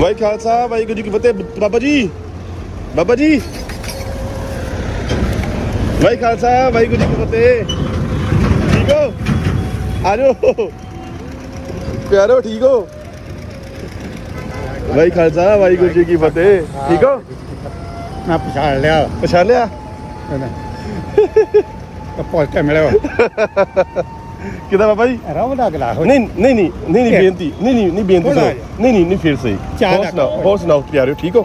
ਵਾਹਿ ਖਾਲਸਾ ਵਾਹਿਗੁਰੂ ਜੀ ਕੀ ਫਤਿਹ। ਬਾਬਾ ਜੀ ਬਾਬਾ ਜੀ। ਵਾਹਿ ਖਾਲਸਾ ਵਾਹਿਗੁਰੂ ਜੀ ਕੀ ਫਤਿਹ। ਠੀਕ ਹੋ? ਆ ਜਾਓ। ਪਿਆਰੋ ਠੀਕ ਹੋ? ਵਾਹਿ ਖਾਲਸਾ ਵਾਹਿਗੁਰੂ ਜੀ ਕੀ ਫਤਿਹ। ਠੀਕ ਹੋ? ਮੈਂ ਪਛਾਣ ਲਿਆ। ਪਛਾਣ ਲਿਆ? ਤਾਂ ਪੋਸਟਰ ਮਿਲਿਆ। ਕਿਦਾਂ ਬਾਬਾ ਜੀ? ਰੋਹ ਦਾ ਗਲਾ ਹੋ ਨਹੀਂ ਨਹੀਂ ਨਹੀਂ ਨਹੀਂ ਨਹੀਂ ਬੇਨਤੀ ਨਹੀਂ ਨਹੀਂ ਨਹੀਂ ਬੇਨਤੀ ਸੁਣੋ। ਨਹੀਂ ਨਹੀਂ ਨਹੀਂ ਫਿਰ ਸਹੀ। ਚਾਹ ਦਾ। ਹੋਰ ਸੁਣਾਓ ਪਿਆਰਿਓ ਠੀਕ ਹੋ?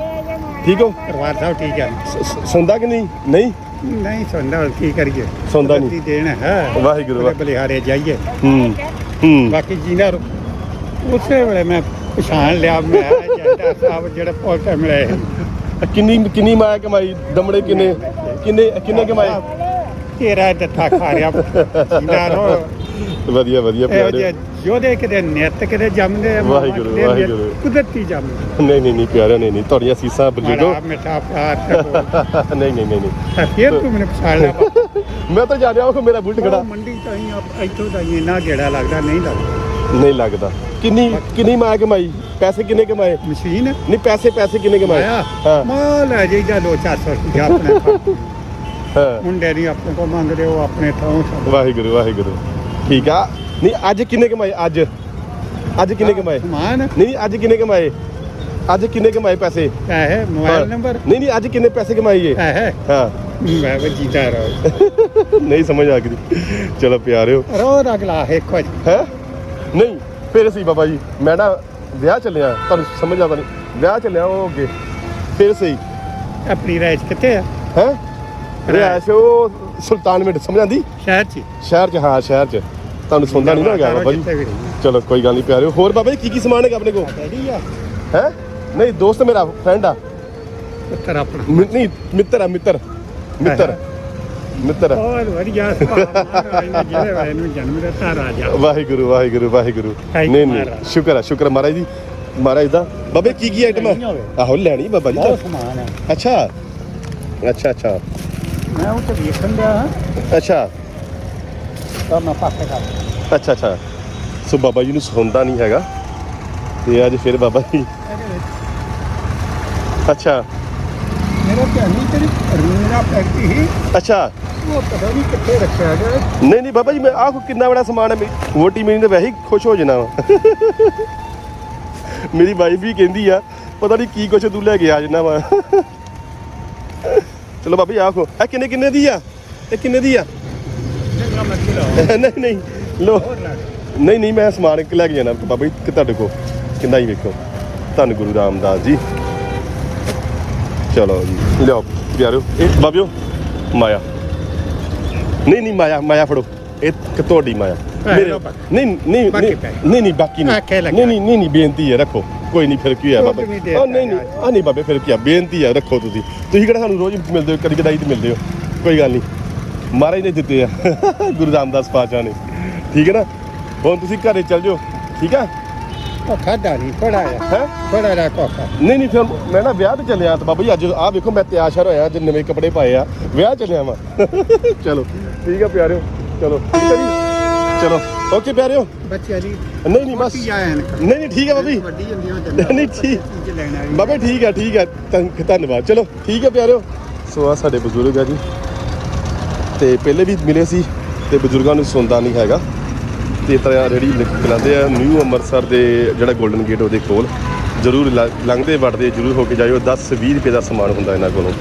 ਠੀਕ ਹੋ? ਪਰਿਵਾਰ ਸਾਹਿਬ ਠੀਕ ਹੈ ਸੁਣਦਾ ਕਿ ਨਹੀਂ? ਨਹੀਂ? ਨਹੀਂ ਸੁਣਦਾ ਕੀ ਕਰੀਏ? ਸੁਣਦਾ ਨਹੀਂ। ਦੇਣ ਹੈ। ਵਾਹਿਗੁਰੂ, ਬਲਿਹਾਰੇ ਜਾਈਏ। ਹੂੰ ਹੂੰ। ਬਾਕੀ ਜੀਨਾ ਉਸੇ ਵੇਲੇ ਮੈਂ ਪਛਾਣ ਲਿਆ ਮੈਂ ਜੱਟਾ ਸਾਹਿਬ ਜਿਹੜੇ ਪੋਸਟਰ ਮਿਲੇ। ਕਿੰਨੀ ਕਿੰਨੀ ਮਾਇਆ ਕਮਾਈ ਦਮੜੇ ਕਿੰਨੇ ਕਿੰਨੇ ਕਿੰਨੇ ਕਮਾਏ ਤੇਰਾ ਜੱਥਾ ਖਾ ਰਿਹਾ। ਜੀਨਾ ਰੋ ਵਧੀਆ ਵਧੀਆ ਇਹ ਪਿਆਰੇ। ਜੇ ਯੋਧੇ ਕਿਤੇ ਨਿੱਤ ਕਿਤੇ ਜੰਮਦੇ ਆ, ਮਾਵਾਂ ਵਾਹਿਗੁਰੂ, ਕਿਤੇ ਨਿੱਤ ਵਾਹਿਗੁਰੂ। ਕੁਦਰਤੀ ਜੰਮਦੇ ਨਹੀਂ ਨਹੀਂ ਨਹੀਂ ਪਿਆਰੇ ਨਹੀਂ ਨਹੀਂ ਤੁਹਾਡੀਆਂ ਸੀਸਾਂ ਬਜ਼ੁਰਗੋ ਮਾੜਾ ਮਿੱਠਾ ਪਿਆਰ ਤੇ ਬੋਲ। ਨਹੀਂ ਨਹੀਂ ਨਹੀਂ ਨਹੀਂ। ਫਿਰ ਤੂੰ ਮੈਨੂੰ ਪਛਾਣ ਲਿਆ ਮੈਂ ਤਾਂ ਜਾ ਰਿਹਾ ਹਾਂ ਮੇਰਾ ਬੁਲਟ ਖੜਾ। ਉਹ ਮੰਡੀ ਤੋਂ ਹੀ ਆਪ- ਇੱਥੋਂ ਦਾ ਹੀ ਇੰਨਾ ਗੇੜਾ ਲੱਗਦਾ ਨਹੀਂ ਲੱਗਦਾ। ਨਹੀਂ ਲੱਗਦਾ। ਕਿੰਨੀ ਕਿੰਨੀ ਮਾਇਆ ਕਮਾਈ? ਪੈਸੇ ਕਿੰਨੇ ਕਮਾਏ? ਮਸ਼ੀਨ? ਨਹੀਂ ਪੈਸੇ ਪੈਸੇ ਕਿੰਨੇ ਕਮਾਏ? ਆਇਆ ਹਾਂ। ਮਾਲ ਲੈ ਜਾਈਦਾ ਦੋ ਚਾਰ ਸੌ ਰੁਪਇਆ ਆਪਣੇ। ਹਾਂ। ਮੁੰਡੇ ਨਹੀਂ ਆਪਣੇ ਕੋਲ ਮੰਗਦੇ ਉਹ ਆਪਣੇ ਥਾਂ ਵਾਹਿਗੁਰੂ ਵਾਹਿਗੁਰੂ। ਠੀਕ ਆ। ਨਹੀਂ ਅੱਜ ਕਿੰਨੇ ਕਮਾਏ ਅੱਜ। ਅੱਜ ਕਿੰਨੇ ਕਮਾਏ ਸਮਾਨ? ਨਹੀਂ ਨਹੀਂ ਅੱਜ ਕਿੰਨੇ ਕਮਾਏ ਅੱਜ ਕਿੰਨੇ ਕਮਾਏ ਪੈਸੇ? ਹੈ ਹਾਂ। Mobile number? ਨਹੀਂ ਨਹੀਂ ਅੱਜ ਕਿੰਨੇ ਪੈਸੇ ਕਮਾਈਏ ਹੈ ਹਾਂ। ਮੈਂ ਵਜੀਦਾ ਰੋ ਨਹੀਂ ਸਮਝ ਆ ਗਈ। ਚਲੋ ਪਿਆਰਿਓ। ਰੋ ਰਗਲਾ ਹੈ ਕੁਝ ਹੈ? ਨਹੀਂ ਫਿਰ ਸਹੀ ਬਾਬਾ ਜੀ। ਮੈਂ ਨਾ ਵਿਆਹ ਚੱਲਿਆ। ਤੁਹਾਨੂੰ ਸਮਝ ਆਉਂਦਾ ਨਹੀਂ। ਵਿਆਹ ਚੱਲਿਆ ਉਹ ਅੱਗੇ। ਫਿਰ ਸਹੀ। ਆਪਣੀ ਰਾਇਤ ਕਿੱਥੇ ਆ? ਹੈ? ਰਿਆਸ਼ ਉਹ ਸੁਲਤਾਨ ਮਿੰਟ ਸਮਝ ਆਂਦੀ ਸ਼ਹਿਰ 'ਚ। ਸ਼ਹਿਰ ਚ ਹਾਂ ਸ਼ਹਿਰ ਚ। ਤੁਹਾਨੂੰ ਸੁਣਦਾ ਨਹੀਂ ਨਾ ਗਿਆ ਬਾਬਾ ਜੀ। ਚਲੋ ਕੋਈ ਗੱਲ ਨਹੀਂ ਪਿਆਰਿਓ। ਹੋਰ ਬਾਬਾ ਜੀ ਕੀ ਕੀ ਸਮਾਨ ਹੈਗਾ ਆਪਣੇ ਕੋਲ? ਹੈ? ਨਹੀਂ ਦੋਸਤ ਮੇਰਾ ਫਰੈਂਡ ਆ। ਪੁੱਤਰ ਆਪਣਾ। ਨਹੀਂ ਮਿੱਤਰ ਆ ਮਿੱਤਰ। ਮਿੱਤਰ। ਮਿੱਤਰ ਆ। ਬਹੁਤ ਵਧੀਆ ਵਾਹਿਗੁਰੂ ਵਾਹਿਗੁਰੂ ਵਾਹਿਗੁਰੂ। ਨਹੀਂ ਨਹੀਂ। ਸ਼ੁਕਰ ਆ ਸ਼ੁਕਰ ਮਹਾਰਾਜ ਜੀ ਮਹਾਰਾਜ ਦਾ। ਬਾਬੇ ਕੀ ਕੀ ਆਈਟਮ। ਆਹੋ ਲੈਣੀ ਬਾਬਾ ਜੀ ਬਹੁਤ ਸਮਾਨ ਹੈ ਅੱਛਾ। ਅੱਛਾ ਅੱਛਾ। ਮੈਂ ਉਹ ਤੇ ਵੇਖਣ ਦਾ ਅੱਛਾ। ਤਾਂ ਮੈਂ ਪਾਸੇ ਕਰ ਅੱਛਾ ਅੱਛਾ। ਸੋ ਬਾਬਾ ਜੀ ਨੂੰ ਸੁਣਦਾ ਨਹੀਂ ਹੈਗਾ। ਤੇ ਅੱਜ ਫਿਰ ਬਾਬਾ ਜੀ। ਅੱਛਾ। ਮੇਰਾ ਧਿਆਨ ਨਹੀਂ ਤੇਰੀ ਰੀਨਾ ਫੈਕਟਰੀ ਸੀ। ਅੱਛਾ। ਉਹ ਪਤਾ ਨਹੀਂ ਕਿੱਥੇ ਰੱਖਿਆ ਗਿਆ। ਨਹੀਂ ਨਹੀਂ ਬਾਬਾ ਜੀ ਮੈਂ ਆਹ ਕਿੰਨਾ ਬੜਾ ਸਮਾਨ ਹੈ। ਮੇਰੀ ਵੋਟੀ ਮੇਰੀ ਤਾਂ ਵੈਸੇ ਹੀ ਖੁਸ਼ ਹੋ ਜਾਣਾ ਵਾ। ਮੇਰੀ ਵਾਈਫ ਵੀ ਕਹਿੰਦੀ ਆ ਪਤਾ ਨਹੀਂ ਕੀ ਕੁਛ ਤੂੰ ਲੈ ਕੇ ਆ ਜਾਣਾ ਵਾ। ਚਲੋ ਬਾਬਾ ਜੀ ਆਖੋ ਇਹ ਕਿੰਨੇ ਕਿੰਨੇ ਦੀ ਆ? ਇਹ ਕਿੰਨੇ ਦੀ ਆ? ਨਹੀਂ ਨਹੀਂ। ਲੋ। ਨਹੀਂ ਨਹੀਂ ਮੈਂ ਸਮਾਨ ਇੱਕ ਲੈ ਕੇ ਜਾਣਾ। ਬਾਬਾ ਜੀ ਕਿ ਤੁਹਾਡੇ ਕੋ ਕਿੰਨਾ ਹੀ ਵੇਖੋ। ਧੰਨ ਗੁਰੂ ਰਾਮਦਾਸ ਜੀ। ਚਲੋ ਜੀ ਲਿਓ ਪਿਆਰਿਓ। ਇਹ ਬਾਬਿਓ ਮਾਇਆ। ਨਹੀਂ ਨਹੀਂ ਮਾਇਆ ਮਾਇਆ ਫੜੋ। ਇਹ ਕਿ ਤੁਹਾਡੀ ਮਾਇਆ। ਨਹੀਂ ਨਹੀਂ ਨਹੀਂ। ਨਹੀਂ ਬਾਕੀ। ਨਹੀਂ ਨਹੀਂ ਨਹੀਂ ਬੇਨਤੀ ਹੈ ਰੱਖੋ। ਕੋਈ ਨਹੀਂ ਫਿਰ ਕੀ ਹੋਇਆ ਬਾਬਾ? ਉਹ ਨਹੀਂ ਨਹੀਂ ਆ ਨਹੀਂ ਬਾਬੇ ਫਿਰ ਕੀ ਆ? ਬੇਨਤੀ ਹੈ ਰੱਖੋ ਤੁਸੀਂ। ਤੁਸੀਂ ਕਿਹੜਾ ਸਾਨੂੰ ਰੋਜ਼ ਮਿਲਦੇ ਹੋ ਕਦੀ ਕਦਾਈ ਤੇ ਮਿਲਦੇ ਹੋ? ਕੋਈ ਗੱਲ ਨਹੀਂ। ਮਹਾਰਾਜ ਨੇ ਦਿੱਤੇ ਆ। ਗੁਰੂ ਰਾਮਦਾਸ ਪਾਤਸ਼ਾਹ ਨੇ। ਠੀਕ ਹੈ ਨਾ? ਹੁਣ ਤੁਸੀਂ ਘਰੇ ਚੱਲ ਜਾਓ। ਠੀਕ ਆ? ਖਾਦਾ ਨਹੀਂ ਜਿਹਾ ਹੈ? ਜਿਹਾ ਕੋਕਾ ਨਹੀਂ ਨਹੀਂ ਫਿਰ ਮੈਂ ਨਾ ਵਿਆਹ ਤੇ ਚੱਲਿਆ ਤਾਂ ਬਾਬਾ ਜੀ ਅੱਜ ਆਹ ਵੇਖੋ ਮੈਂ ਤਿਆਰ ਸ਼ਰ ਹੋਇਆ ਅੱਜ ਨਵੇਂ ਕੱਪੜੇ ਪਾਏ ਆ। ਵਿਆਹ ਚੱਲਿਆ ਵਾਂ। ਚਲੋ ਠੀਕ ਆ ਪਿਆਰਿਓ। ਆ ਚਲੋ। ਓਕੇ ਪਿਆਰਿਓ। ਬੱਚਿਆਂ ਦੀ ਨਹੀਂ ਨਹੀਂ ਬਸ। ਨਹੀਂ ਨਹੀਂ ਠੀਕ ਆ ਬਾਬੀ ਵੱਡੀ ਹੁੰਦੀਆਂ ਉਹ ਨਹੀਂ, ਠੀਕ। ਬਾਬੇ ਠੀਕ ਆ ਠੀਕ ਧੰਨ- ਧੰਨਵਾਦ। ਚਲੋ ਠੀਕ ਆ ਪਿਆਰਿਓ। ਸੋ ਆ ਸਾਡੇ ਬਜ਼ੁਰਗ ਆ ਜੀ। ਤੇ ਪਹਿਲੇ ਵੀ ਮਿਲੇ ਸੀ ਤੇ ਬਜ਼ੁਰਗਾਂ ਨੂੰ ਸੁਣਦਾ ਨਹੀਂ ਹੈਗਾ। ਤੇ ਤਰ੍ਹਾਂ ਰੇੜੀ ਖਿਲਾਉਂਦੇ ਆ ਨਿਊ ਅੰਮ੍ਰਿਤਸਰ ਦੇ ਜਿਹੜਾ 골ਡਨ ਗੇਟ ਉਹਦੇ ਕੋਲ। ਜਰੂਰ ਲੰਘਦੇ ਵੜਦੇ ਜਰੂਰ ਹੋ ਕੇ ਜਾਇਓ। 10 20 ਰੁਪਏ ਦਾ ਸਮਾਨ ਹੁੰਦਾ ਇਹਨਾਂ ਕੋਲੋਂ।